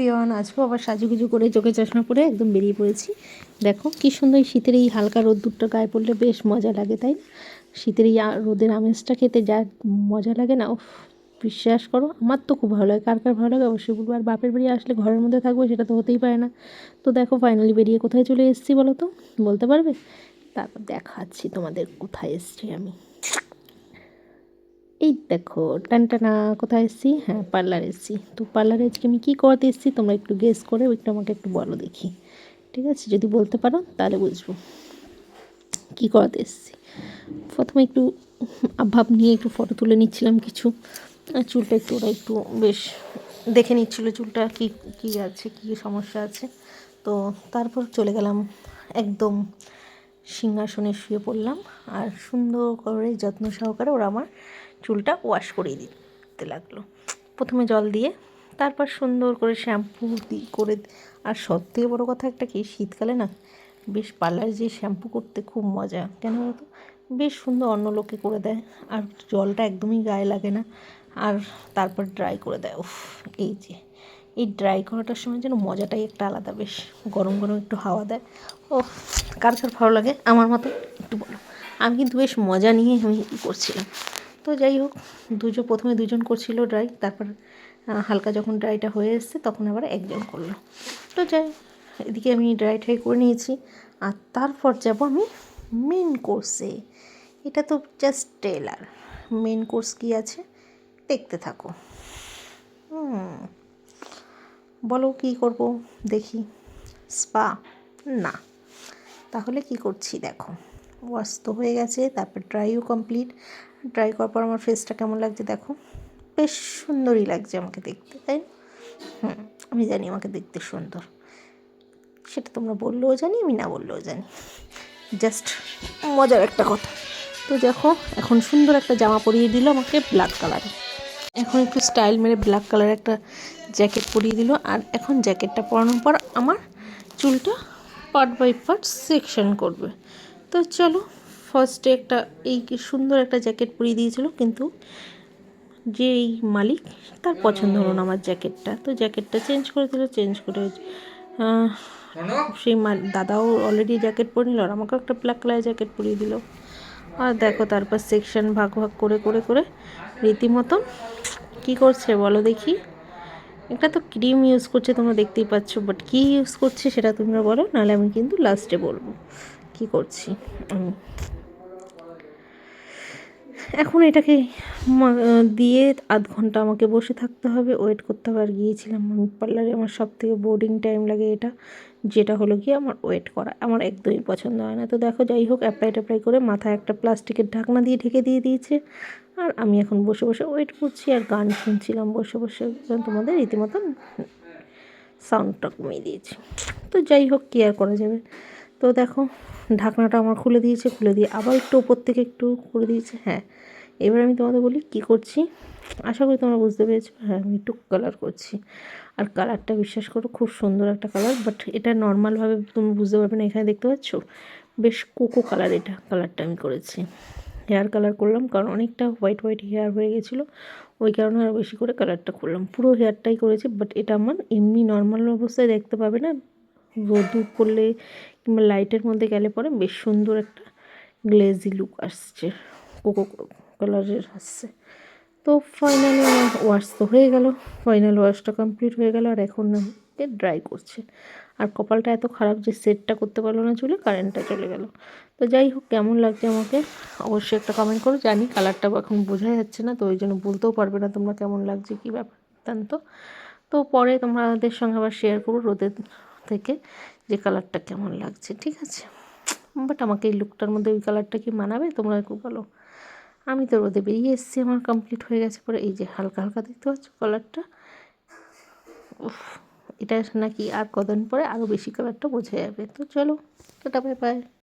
প্রিয়ন আজকেও আবার সাজুগুজু করে চোখে চশমা পরে একদম বেরিয়ে পড়েছি। দেখো, কি সুন্দর এই শীতের এই হালকা রোদ্দুরটা গায়ে পড়লে বেশ মজা লাগে, তাই না? শীতের এই রোদের আমেজটা খেতে যা মজা লাগে না, উফ, বিশ্বাস করো, আমার তো খুব ভালো লাগে। কার কার ভালো লাগে? অবশ্যই বলব। আর বাপের বাড়ি আসলে ঘরের মধ্যে থাকব, সেটা তো হতেই পারে না। তো দেখো ফাইনালি বেরিয়ে কোথায় চলে এসেছি বলো তো? বলতে পারবে? তারপর দেখাচ্ছি তোমাদের কোথায় এসেছি আমি। এই দেখো টানটানা কোথায় এসেছি? হ্যাঁ পার্লার এসেছি। তো পার্লারে আজকে আমি কী করতে এসেছি? তোমরা একটু গেস করে একটু আমাকে একটু বলো দেখি। ঠিক আছে? যদি বলতে পারো, তাহলে বুঝব। কী করাতে এসেছি? প্রথমে একটু ভাব নিয়ে একটু ফটো তুলে নিচ্ছিলাম কিছু। চুলটা একটু, ওরা একটু বেশ দেখে নিচ্ছিল চুলটা কী কী আছে, কী সমস্যা আছে। তো তারপর চলে গেলাম, একদম সিংহাসনে শুয়ে পড়লাম। আর সুন্দর করে যত্ন সহকারে ওরা আমার চুলটা ওয়াশ করিয়ে দিতে লাগল। প্রথমে জল দিয়ে, তারপর সুন্দর করে শ্যাম্পু দি, করে আর সব থেকে বড়ো কথা একটা কি, শীতকালে না, বেশ পার্লার যে শ্যাম্পু করতে খুব মজা। কেন বলতো বেশ সুন্দর অন্য লোকে করে দেয়, আর জলটা একদমই গায়ে লাগে না। আর তারপর ড্রাই করে দেয়, উফ, এই যে। এই ড্রাই করাটার সময় যেন মজাটাই একটা আলাদা, বেশ গরম গরম একটু হাওয়া দেয়। ও কার কার ভালো লাগে, আমার মতো একটু বলো। আমি কিন্তু বেশ মজা নিয়ে আমি করছিলাম। তো যাই হোক দুজন প্রথমে দুজন করছিল ড্রাই তারপর হালকা যখন ড্রাইটা হয়ে এসছে, তখন আবার একজন করল। তো যাই, এদিকে আমি ড্রাই ট্রাই করে নিয়েছি, আর তারপর যাব আমি মেন কোর্সে এটা তো জাস্ট টেলার মেন কোর্স কী আছে? দেখতে থাকো। বলো কী করব? দেখি। স্পা না। তাহলে কি করছি দেখো? ওয়াশ তো হয়ে গেছে, তারপর ড্রাইও কমপ্লিট ড্রাই করার পর আমার ফেসটা কেমন লাগছে দেখো। বেশ সুন্দরই লাগছে আমাকে দেখতে, তাই না? হুম, আমি জানি আমাকে দেখতে সুন্দর। সেটা তোমরা বললেও জানি, আমি না বললেও জানি। জাস্ট মজার একটা কথা। তো দেখো, এখন সুন্দর একটা জামা পরিয়ে দিল আমাকে ব্ল্যাক কালারে এখন একটু স্টাইল মেরে ব্ল্যাক কালার একটা জ্যাকেট পরিয়ে দিল। আর এখন জ্যাকেটটা পরানোর পর আমার চুলটা পার্ট বাই পার্ট সেকশন করবে। তো চলো ফার্স্টে একটা এই সুন্দর একটা জ্যাকেট পরিয়ে দিয়েছিল কিন্তু যে এই মালিক তার পছন্দ হলো না আমার জ্যাকেটটা তো জ্যাকেটটা চেঞ্জ করে দিল চেঞ্জ করে সেই মা- দাদাও অলরেডি জ্যাকেট পরে নিল আর আমাকেও একটা ব্ল্যাক কালার জ্যাকেট পরিয়ে দিল। আর দেখো তারপর সেকশন ভাগ ভাগ করে করে করে রীতিমতন কী করছে বলো দেখি? একটা তো ক্রিম ইউজ করছে তোমরা দেখতেই পাচ্ছ বাট কী ইউজ করছে সেটা তোমরা বলো নাহলে আমি কিন্তু লাস্টে বলব। কী করছি? আমি এখন এটাকে দিয়ে আধ ঘণ্টা আমাকে বসে থাকতে হবে। ওয়েট করতে হবে। আর গিয়েছিলাম পার্লারে। আমার সব থেকে বোর্ডিং টাইম লাগে এটা, যেটা হলো গিয়ে আমার ওয়েট করা। আমার একদমই পছন্দ হয় না। তো দেখো, যাই হোক অ্যাপ্লাই ট্যাপ্লাই করে মাথায় একটা প্লাস্টিকের ঢাকনা দিয়ে ঢেকে দিয়ে দিয়েছে। আর আমি এখন বসে বসে ওয়েট করছি। আর গান শুনছিলাম, বসে বসে তোমাদের রীতিমতন সাউন্ডটা কমিয়ে দিয়েছি তো যাই হোক, কি আর করা যাবে? তো দেখো, ঢাকনাটা আমার খুলে দিয়েছে, খুলে দিয়ে আবার একটু ওপর থেকে একটু করে দিয়েছে হ্যাঁ। এবার আমি তোমাদের বলি কী করছি? আশা করি তোমরা বুঝতে পেরেছ হ্যাঁ আমি একটু কালার করছি। আর কালারটা বিশ্বাস করো, খুব সুন্দর একটা কালার বাট এটা নর্মালভাবে তুমি বুঝতে পারবে না, এখানে দেখতে পাচ্ছ? বেশ কোকো কালার এটা কালারটা আমি করেছি। হেয়ার কালার করলাম, কারণ অনেকটা হোয়াইট হোয়াইট হেয়ার হয়ে গেছিল, ওই কারণে আরও বেশি করে কালারটা করলাম। পুরো হেয়ারটাই করেছি বাট এটা আমার এমনি নর্মাল অবস্থায় দেখতে পাবে না রোদ করলে কিংবা লাইটের মধ্যে গেলে পরে বেশ সুন্দর একটা গ্লেজি লুক আসছে। কোকো কালারের আসছে। তো ফাইনালি ওয়াশ তো হয়ে গেল। ফাইনাল ওয়াশটা কমপ্লিট হয়ে গেল আর এখন আমাকে ড্রাই করছে। আর কপালটা এত খারাপ যে সেটটা করতে পারল না চুলে কারেন্টটা চলে গেল। তো যাই হোক, কেমন লাগছে আমাকে অবশ্যই একটা কমেন্ট করো। জানি কালারটা এখন বোঝা যাচ্ছে না, তো ওই জন্য বলতেও পারবে না তোমরা কেমন লাগছে, কী ব্যাপার। তো তো পরে তোমাদের সঙ্গে আবার শেয়ার করব রোদের থেকে। যে কালারটা কেমন লাগছে, ঠিক আছে? বাট আমাকে এই লুকটার মধ্যে ওই কালারটা কি মানাবে? তোমরা একটু বলো। আমি তো রোদে বেরিয়ে এসেছি, আমার কমপ্লিট হয়ে গেছে পরে। এই যে হালকা হালকা দেখতে পাচ্ছ কালারটা এটা নাকি আর কদিন পরে আরও বেশি কালারটা বোঝা যাবে। তো চলো, টাটা বাই বাই